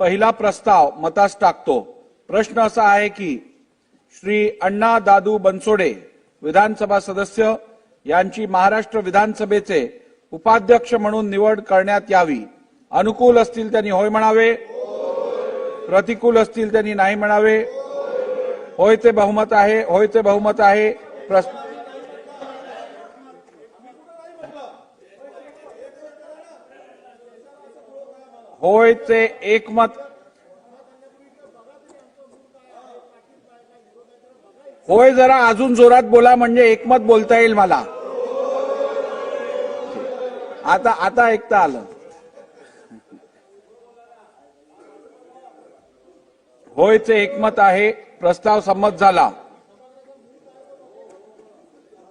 पहिला प्रस्ताव मतास टाकतो. प्रश्न असा आहे की श्री अण्णा दादू बनसोडे विधानसभा सदस्य यांची महाराष्ट्र विधानसभेचे उपाध्यक्ष म्हणून निवड करण्यात यावी. अनुकूल असतील त्यांनी होय म्हणावे. प्रतिकूल असतील त्यांनी नाही म्हणावे. होयचे बहुमत आहे होयचे बहुमत आहे. प्रस- होयचे एकमत. होय जरा अजून जोरात बोला म्हणजे एकमत बोलता येईल मला. आता आता ऐकता आलं. होयचे एकमत आहे प्रस्ताव संमत झाला.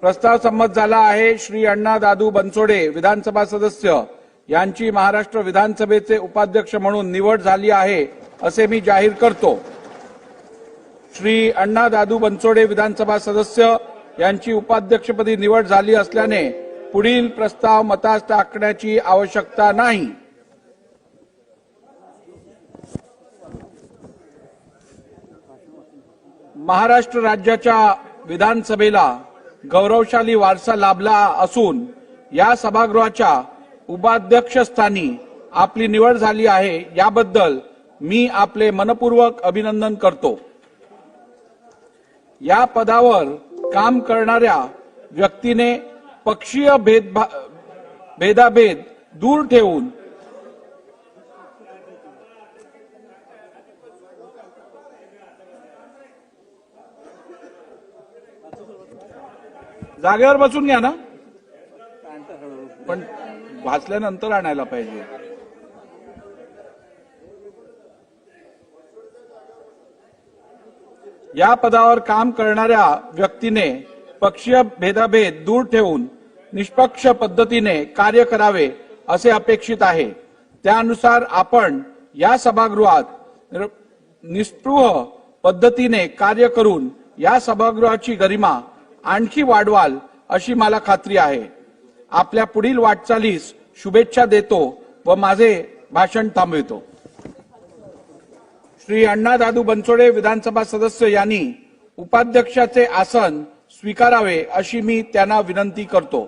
प्रस्ताव संमत झाला आहे श्री अण्णा दादू बनसोडे विधानसभा सदस्य. यांची महाराष्ट्र विधानसभेचे उपाध्यक्ष म्हणून निवड झाली आहे असे मी जाहीर करतो. श्री अण्णा दादू बनसोडे विधानसभा सदस्य यांची उपाध्यक्षपदी निवड झाली असल्याने पुढील प्रस्ताव मतास टाकण्याची आवश्यकता नाही. महाराष्ट्र राज्याच्या विधानसभेला गौरवशाली वारसा लाभला असून या सभागृहाच्या उपाध्यक्षस्थानी आपली निवड झाली आहे याबद्दल मी आपले मनपूर्वक अभिनंदन करतो. या पदावर काम करणाऱ्या व्यक्तीने पक्षीय भेदभा भेदाभेद दूर ठेवून जागेवर बसून घ्या ना. पण वाचल्यानंतर आणायला पाहिजे. या पदावर काम करणाऱ्या व्यक्तीने पक्षीय भेदाभेद दूर ठेवून निष्पक्ष पद्धतीने कार्य करावे असे अपेक्षित आहे. त्यानुसार आपण या सभागृहात निस्पृह पद्धतीने कार्य करून या सभागृहाची गरिमा आणखी वाढवाल अशी मला खात्री आहे. आपल्या पुढील वाटचालीस शुभेच्छा देतो व माझे भाषण थांबवितो. श्री अण्णा दादू बनसोडे विधानसभा सदस्य यांनी उपाध्यक्षाचे आसन स्वीकारावे अशी मी त्यांना विनंती करतो.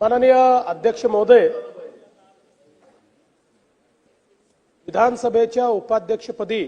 माननीय अध्यक्ष महोदय विधानसभेच्या उपाध्यक्षपदी